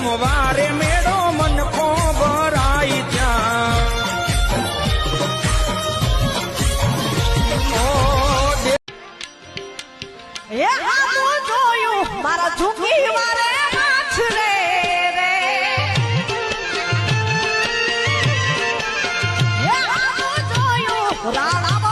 સોમવારે મેળો મનકો ભરાઈ ત્યાં. મારા ઝૂકી રાણા